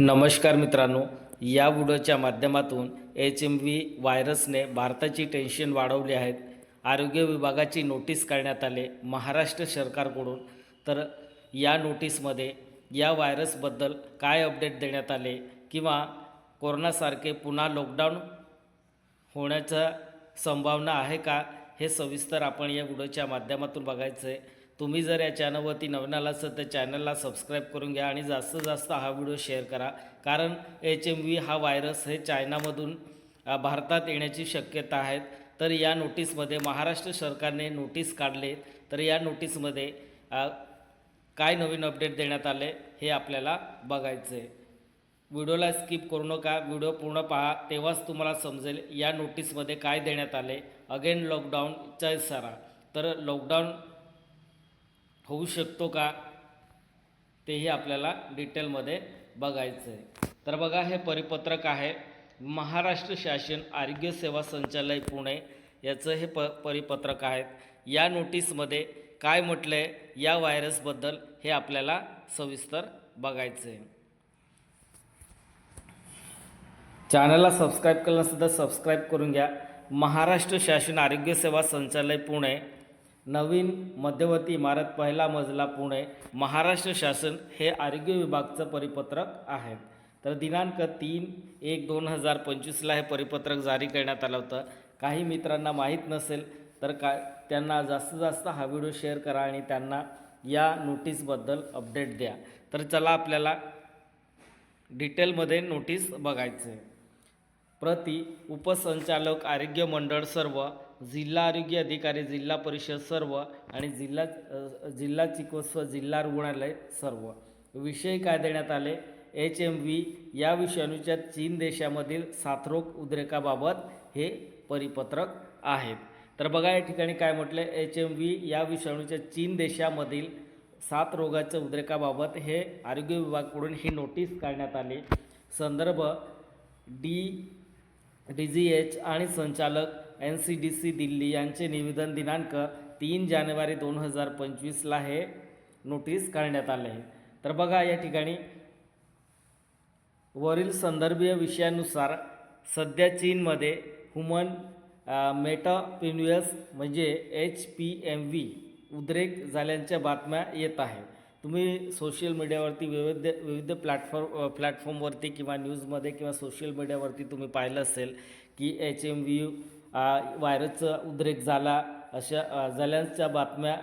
नमस्कार मित्रांनो या व्हिडिओच्या माध्यमातून एच एम व्ही व्हायरसने भारताची टेन्शन वाढवली आहेत आरोग्य विभागाची नोटीस काढण्यात आले महाराष्ट्र सरकारकडून. तर या नोटीसमध्ये या व्हायरसबद्दल काय अपडेट देण्यात आले किंवा कोरोनासारखे पुन्हा लॉकडाऊन होण्याचा संभावना आहे का हे सविस्तर आपण या व्हिडिओच्या माध्यमातून बघायचं आहे तुम्ही जर या चॅनलवरती नवीन आला असेल तर चॅनलला सबस्क्राईब करून घ्या आणि जास्तीत जास्त हा व्हिडिओ शेअर करा. कारण एच एम व्ही हा व्हायरस हे चायनामधून भारतात येण्याची शक्यता आहे. तर या नोटीसमध्ये महाराष्ट्र सरकारने नोटीस काढले. तर या नोटीसमध्ये काय नवीन अपडेट देण्यात आले हे आपल्याला बघायचं आहे व्हिडिओला स्किप करू नका. व्हिडिओ पूर्ण पहा. तेव्हाच तुम्हाला समजेल या नोटीसमध्ये काय देण्यात आले. अगेन लॉकडाऊनचा सारा तर लॉकडाऊन होऊ शकतो का? तेही आपल्याला डिटेलमध्ये बघायचं आहे तर बघा हे परिपत्रक आहे. महाराष्ट्र शासन आरोग्य सेवा संचालय पुणे याचं हे प परिपत्रक आहे. या नोटीसमध्ये काय म्हटलं आहे या व्हायरसबद्दल हे आपल्याला सविस्तर बघायचं आहे चॅनलला सबस्क्राईब केलं नसेल तर सबस्क्राईब करून घ्या. महाराष्ट्र शासन आरोग्य सेवा संचालय पुणे नवीन मध्यवर्ती इमारत पहिला मजला पुणे महाराष्ट्र शासन हे आरोग्य विभागचं परिपत्रक आहे. तर दिनांक तीन एक दोन हजार पंचवीसला हे परिपत्रक जारी करण्यात आलं होतं. काही मित्रांना माहीत नसेल तर काय त्यांना जास्तीत जास्त हा व्हिडिओ शेअर करा आणि त्यांना या नोटीसबद्दल अपडेट द्या. तर चला आपल्याला डिटेलमध्ये नोटीस बघायचं आहे प्रति उपसंचालक आरोग्य मंडळ सर्व जिल्हा आरोग्य अधिकारी जिल्हा परिषद सर्व आणि जिल्हा जिल्हा चिकित्सक जिल्हा रुग्णालय सर्व. विषय काय देण्यात आले? एच एम व्ही या विषाणूच्या चीन देशामधील साथरोग उद्रेकाबाबत हे परिपत्रक आहेत तर बघा या ठिकाणी काय म्हटलं एच एम व्ही या विषाणूच्या चीन देशामधील सात रोगाच्या उद्रेकाबाबत हे आरोग्य विभागाकडून ही नोटीस काढण्यात आली. संदर्भ डी डी जी एच आणि संचालक N C D C Delhi यांचे निवेदन दिनांक तीन जानेवारी दोन हजार पंचवीसला हे नोटीस करण्यात आले आहे. तर बघा या ठिकाणी वरील संदर्भीय विषयानुसार सध्या चीनमध्ये ह्युमन मेटापिन्युअस म्हणजे एच पी एम व्ही उद्रेक झाल्याच्या बातम्या येत आहे. तुम्ही सोशल मीडियावरती विविध विविध प्लॅटफॉर्म प्लॅटफॉर्मवरती किंवा न्यूजमध्ये किंवा सोशल मीडियावरती तुम्ही पाहिलं असेल की एच एम व्ही व्हायरसचा उद्रेक झाला अशा झाल्याच्या बातम्या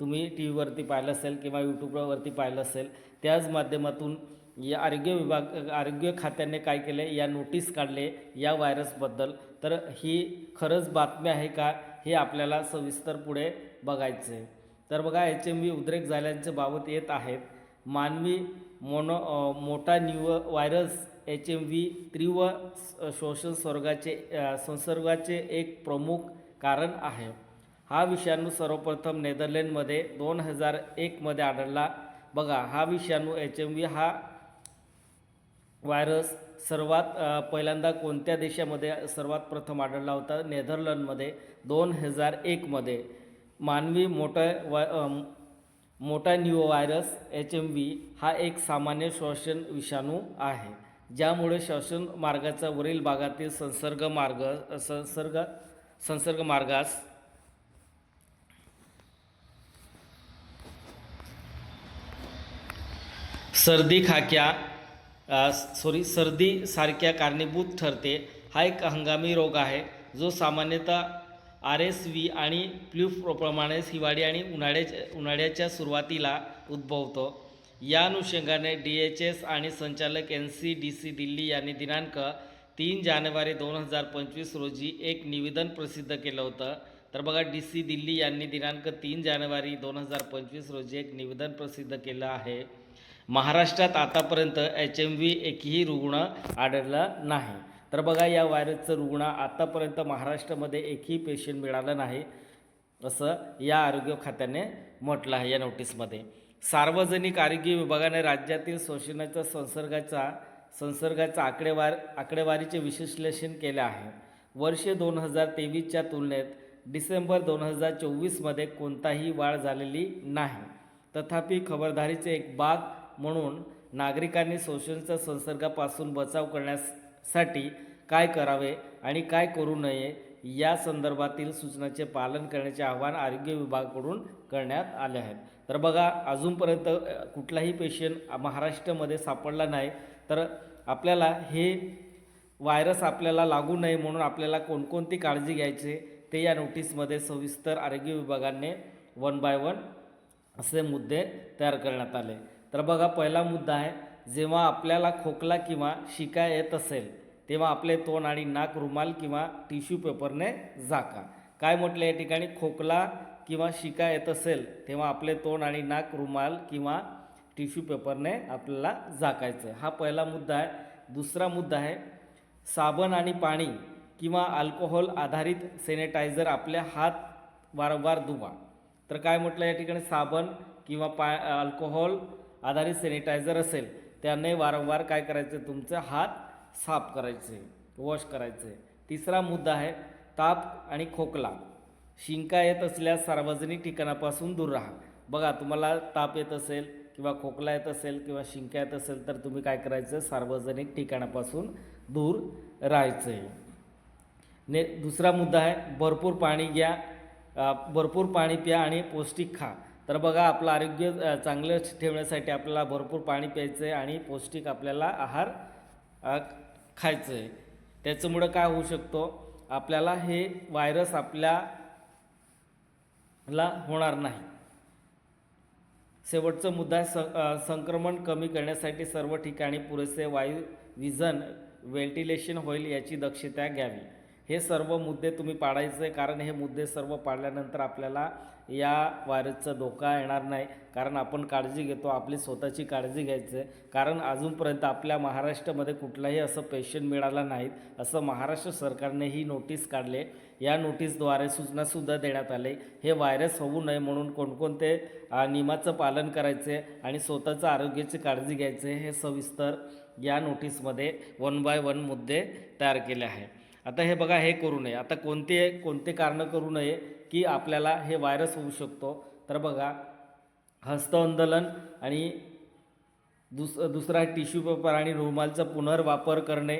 तुम्ही टी व्हीवरती पाहिलं असेल किंवा यूट्यूबवरती पाहिलं असेल त्याच माध्यमातून या आरोग्य विभाग आरोग्य खात्याने काय केले या नोटीस काढले या व्हायरसबद्दल. तर ही खरंच बातमी आहे का हे आपल्याला सविस्तर पुढे बघायचं आहे तर बघा एच एम व्ही उद्रेक झाल्याच्या बाबत येत आहेत. मानवी मोनो मोठा new virus H M V तीव्र शोषण स्वर्गाचे संसर्गाचे एक प्रमुख कारण आहे. हा विषाणू सर्वप्रथम नेदरलँडमध्ये दोन हजार एकमध्ये आढळला. बघा हा विषाणू एच एम व्ही हा व्हायरस सर्वात पहिल्यांदा कोणत्या देशामध्ये सर्वात प्रथम आढळला होता? नेदरलँडमध्ये दोन हजार एकमध्ये मानवी मोठा वा मोठा pneumo virus H M V हा एक सामान्य श्वसन विषाणू आहे. ज्यामुळे श्वसन मार्गाचा वरील भागातील संसर्ग मार्ग संसर्ग संसर्ग मार्गास सर्दी खाक्या सॉरी सर्दी सारख्या कारणीभूत ठरते. हा एक हंगामी रोग आहे जो सामान्यतः आर एस व्ही आणि फ्लू हिवाळी आणि उन्हाळ्याच्या उन्हाळ्याच्या सुरुवातीला उद्भवतो. या अनुषंगाने डी एच एस आणि संचालक N C D C Delhi यांनी दिनांक तीन जानेवारी दोन हजार पंचवीस रोजी एक निवेदन प्रसिद्ध केलं होतं. तर बघा डी सी दिल्ली यांनी दिनांक तीन जानेवारी दोन हजार पंचवीस रोजी एक निवेदन प्रसिद्ध केलं आहे. महाराष्ट्रात आतापर्यंत एच एम व्ही एकही रुग्ण आढळला नाही. तर बघा या व्हायरसचं रुग्ण आतापर्यंत महाराष्ट्रामध्ये एकही पेशंट मिळालं नाही असं या आरोग्य खात्याने म्हटलं आहे या नोटीसमध्ये सार्वजनिक आरोग्य विभागाने राज्यातील शोषणाच्या संसर्गाचा संसर्गाचा आकडेवार आकडेवारीचे विश्लेषण केले आहे. वर्ष दोन हजार तेवीसच्या तुलनेत डिसेंबर दोन हजार चोवीसमध्ये कोणताही वाढ झालेली नाही. तथापि खबरदारीचे एक भाग म्हणून नागरिकांनी शोषणच्या संसर्गापासून बचाव करण्यासाठी काय करावे आणि काय करू नये या संदर्भातील सूचनांचे पालन करण्याचे आवाहन आरोग्य विभागाकडून करण्यात आले आहे तर बघा अजूनपर्यंत कुठलाही पेशंट महाराष्ट्रामध्ये सापडला नाही. तर आपल्याला हे व्हायरस आपल्याला लागू नये म्हणून आपल्याला कोणकोणती काळजी घ्यायची ते या नोटीसमध्ये सविस्तर आरोग्य विभागाने वन बाय वन असे मुद्दे तयार करण्यात आले. तर बघा पहिला मुद्दा आहे जेव्हा आपल्याला खोकला किंवा शिका येत असेल तेव्हा आपले तोंड आणि नाक रुमाल किंवा टिश्यू पेपरने झाका. काय म्हटलं या ठिकाणी? खोकला किंवा शिका येत असेल तेव्हा आपले तोंड आणि नाक रुमाल किंवा टिश्यू पेपरने आपल्याला झाकायचं. हा पहिला मुद्दा आहे. दुसरा मुद्दा आहे साबण आणि पाणी किंवा अल्कोहोल आधारित सॅनिटायझर आपले हात वारंवार धुवा. तर काय म्हटलं या ठिकाणी? साबण किंवा पा अल्कोहोल आधारित सॅनिटायझर असेल त्याने वारंवार काय करायचं? तुमचे हात साफ करायचे वॉश करायचे. तिसरा मुद्दा आहे ताप आणि खोकला. शिंका येत असल्यास सार्वजनिक ठिकाणापासून दूर राहा. बघा तुम्हाला ताप येत असेल किंवा खोकला येत असेल किंवा शिंका येत असेल तर तुम्ही काय करायचं? सार्वजनिक ठिकाणापासून दूर राहायचं आहे. ने दुसरा मुद्दा आहे भरपूर पाणी घ्या भरपूर पाणी प्या आणि पौष्टिक खा. तर बघा आपलं आरोग्य चांगलं ठेवण्यासाठी आपल्याला भरपूर पाणी प्यायचं आहे आणि पौष्टिक आपल्याला आहार खायचं आहे. त्याच्यामुळं काय होऊ शकतो? आपल्याला हे व्हायरस ला होणार नाही. शेवटचा मुद्दा आहे स संक्रमण कमी करण्यासाठी सर्व ठिकाणी पुरेसे वायू विजन व्हेंटिलेशन होईल याची दक्षता घ्यावी. हे सर्व मुद्दे तुम्ही पाडायचे कारण हे मुद्दे सर्व पाडल्यानंतर आपल्याला या व्हायरसचा धोका येणार नाही. कारण आपण काळजी घेतो आपली स्वतःची काळजी घ्यायचे. कारण अजूनपर्यंत आपल्या महाराष्ट्रामध्ये कुठलाही असं पेशंट मिळाला नाहीत असं महाराष्ट्र सरकारने ही नोटीस काढले. या नोटीसद्वारे सूचनासुद्धा देण्यात आले. हे व्हायरस होऊ नये म्हणून कोणकोणते नियमाचं पालन करायचे आणि स्वतःचं आरोग्याची काळजी घ्यायचे हे सविस्तर या नोटीसमध्ये वन बाय वन मुद्दे तयार केले आहे आता हे बघा हे करू नये. आता कोणते कोणते कारणं करू नये की आपल्याला हे व्हायरस होऊ शकतो? तर बघा हस्तआंदोलन आणि दुस दुसरा आहे टिश्यू पेपर आणि रुमालचा पुनर्वापर करणे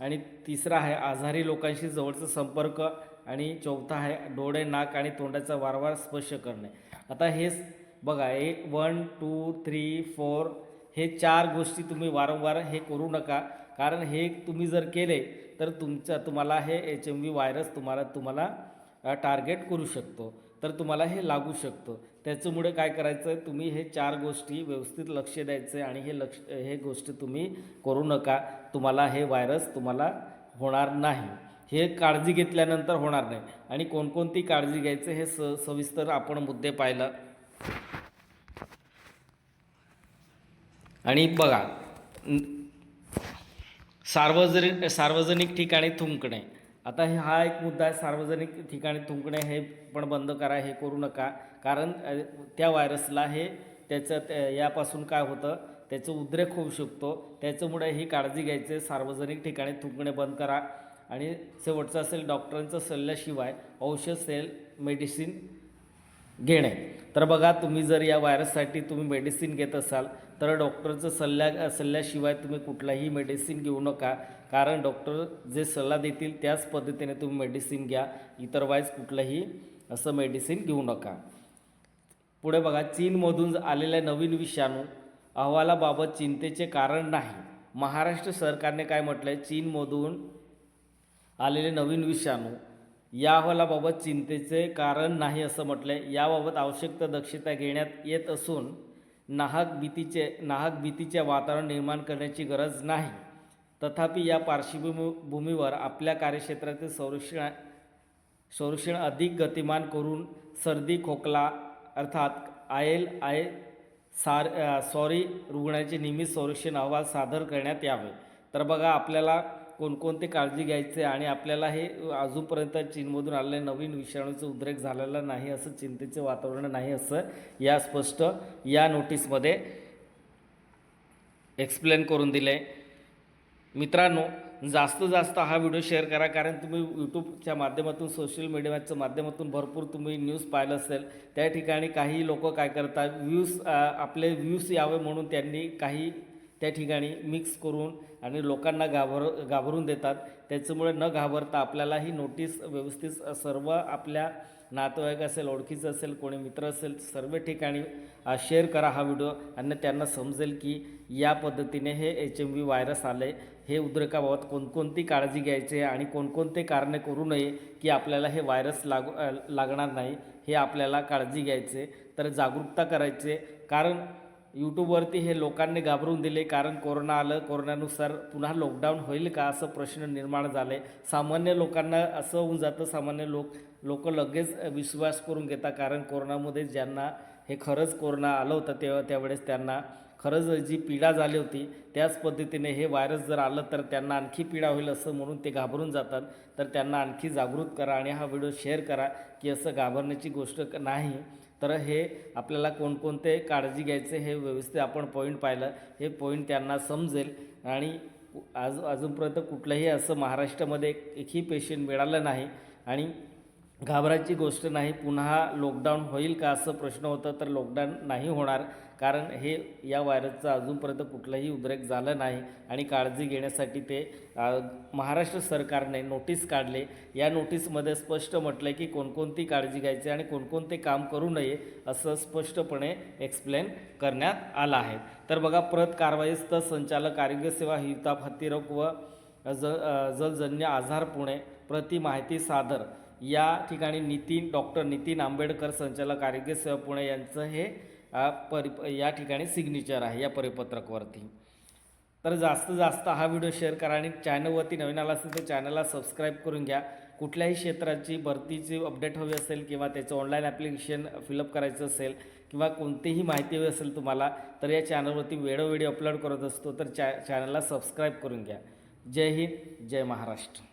आणि तिसरा आहे आजारी लोकांशी जवळचा संपर्क आणि चौथा आहे डोळे नाक आणि तोंडाचा वारंवार स्पर्श करणे. आता हेच बघा एक वन टू थ्री फोर हे चार गोष्टी तुम्ही वारंवार हे करू नका. कारण हे तुम्ही जर केले तर तुमच्या तुम्हाला हे एच एम व्ही व्हायरस तुम्हाला तुम्हाला टार्गेट करू शकतो. तर तुम्हाला हे लागू शकतो. त्याच्यामुळे काय करायचं आहे तुम्ही हे चार गोष्टी व्यवस्थित लक्ष द्यायचं आहे आणि हे लक्ष हे गोष्टी तुम्ही करू नका. तुम्हाला हे व्हायरस तुम्हाला होणार नाही. हे काळजी घेतल्यानंतर होणार नाही. आणि कोणकोणती काळजी घ्यायचं हे स सविस्तर आपण मुद्दे पाहिलं. आणि बघा सार्वजनिक सार्वजनिक ठिकाणी थुंकणे. आता हे हा एक मुद्दा आहे सार्वजनिक ठिकाणी थुंकणे हे पण बंद करा हे करू नका. कारण त्या व्हायरसला हे त्याचं त्या- यापासून काय होतं त्याचं उद्रेक होऊ शकतो. त्याच्यामुळे ही काळजी घ्यायची सार्वजनिक ठिकाणी थुंकणे बंद करा. आणि शेवटचं असेल डॉक्टरांचा सल्ल्याशिवाय औषध सेल मेडिसिन घेणे. तर बघा तुम्ही जर या व्हायरससाठी तुम्ही मेडिसिन घेत असाल तर डॉक्टरचं सल्ल्या सल्ल्याशिवाय तुम्ही कुठलाही मेडिसिन घेऊ नका. कारण डॉक्टर जे सल्ला देतील त्याच पद्धतीने तुम्ही मेडिसिन घ्या. इतरवाईज कुठलंही असं मेडिसिन घेऊ नका. पुढे बघा चीनमधून आलेल्या नवीन विषाणू अहवालाबाबत चिंतेचे कारण नाही. महाराष्ट्र सरकारने काय म्हटलं आहे चीनमधून आलेले नवीन विषाणू या अहवालाबाबत चिंतेचे कारण नाही असं म्हटलं आहे याबाबत आवश्यक दक्षता घेण्यात येत असून नाहक भीतीचे नाहक भीतीचे वातावरण निर्माण करण्याची गरज नाही. तथापि या पार्श्वभूमी भूमीवर आपल्या कार्यक्षेत्रातील संरक्षण संरक्षण अधिक गतिमान करून सर्दी खोकला अर्थात आय एल आय सार सॉरी रुग्णाचे नियमित संरक्षण अहवाल सादर करण्यात यावे. तर बघा आपल्याला कोणकोणते काळजी घ्यायचे आणि आपल्याला हे अजूनपर्यंत चीनमधून आलेल्या नवीन विषाणूचा उद्रेक झालेला नाही असं चिंतेचे वातावरण नाही असं या स्पष्ट या नोटीसमध्ये एक्सप्लेन करून दिलं आहे मित्रांनो जास्तीत जास्त हा व्हिडिओ शेअर करा कारण तुम्ही यूट्यूबच्या माध्यमातून सोशल मीडियाच्या माध्यमातून भरपूर तुम्ही न्यूज पाहिलं असेल. त्या ठिकाणी काही लोक काय करतात व्ह्यूज आपले व्ह्यूज यावे म्हणून त्यांनी काही त्या ठिकाणी मिक्स करून आणि लोकांना घाबर घाबरून देतात. त्याच्यामुळे न घाबरता आपल्याला ही नोटीस व्यवस्थित सर्व आपल्या नातेवाईक असेल ओळखीचं असेल कोणी मित्र असेल सर्व ठिकाणी शेअर करा हा व्हिडिओ आणि त्यांना समजेल की या पद्धतीने हे एच एम व्ही व्हायरस आले हे उद्रेकाबाबत कोणकोणती काळजी घ्यायची आणि कोणकोणते कारणे करू नये की आपल्याला हे व्हायरस लागू लागणार नाही हे आपल्याला काळजी घ्यायचे तर जागरूकता करायचे कारण यूट्यूबवरती हे लोकांनी घाबरून दिले कारण कोरोना आलं. कोरोनानुसार पुन्हा लॉकडाऊन होईल का असं प्रश्न निर्माण झाले. सामान्य लोकांना असं होऊन जातं सामान्य लोक लोक लगेच विश्वास करून घेतात कारण कोरोनामध्ये ज्यांना हे खरंच कोरोना आलं होतं तेव्हा त्यावेळेस त्यांना खरंच जी पीडा झाली होती त्याच पद्धतीने हे व्हायरस जर आलं तर त्यांना आणखी पीडा होईल असं म्हणून ते घाबरून जातात. तर त्यांना आणखी जागृत करा आणि हा व्हिडिओ शेअर करा की असं घाबरण्याची गोष्ट नाही. तर हे आपल्याला कोणकोणते काळजी घ्यायचे हे व्यवस्थित आपण पॉईंट पाहिलं. हे पॉईंट त्यांना समजेल. आणि आज अजूनपर्यंत कुठलंही असं महाराष्ट्रामध्ये एकही पेशंट मिळालं नाही. आणि घाबरायची गोष्ट नाही पुन्हा लॉकडाऊन होईल का असं प्रश्न होतं तर लॉकडाऊन नाही होणार. कारण हे या व्हायरसचा अजूनपर्यंत कुठलाही उद्रेक झाला नाही आणि काळजी घेण्यासाठी ते महाराष्ट्र सरकारने नोटीस काढले. या नोटीसमध्ये स्पष्ट म्हटलं की कोणकोणती काळजी घ्यायची आणि कोणकोणते काम करू नये असं स्पष्टपणे एक्सप्लेन करण्यात आलं आहे. तर बघा प्रत कारवाईस्त संचालक आरोग्य सेवा हिताप हत्तीरोग व ज जलजन्य आजार पुणे प्रति माहिती सादर. या ठिकाणी नितीन डॉक्टर नितीन आंबेडकर संचालक आरोग्य सेवा पुणे यांचं हे हा परि या ठिकाणी सिग्नेचर आहे या परिपत्रकवरती. तर जास्त जास्त हा व्हिडिओ शेअर करा आणि चॅनलवरती नवीन आला असेल तर चॅनलला सबस्क्राईब करून घ्या. कुठल्याही क्षेत्राची भरतीची अपडेट हवी असेल किंवा त्याचं ऑनलाईन ॲप्लिकेशन फिलअप करायचं असेल किंवा कोणतीही माहिती हवी असेल तुम्हाला तर या चॅनलवरती वेळोवेळी अपलोड करत असतो तर चॅ चॅनलला सबस्क्राईब करून घ्या. जय हिंद जय महाराष्ट्र.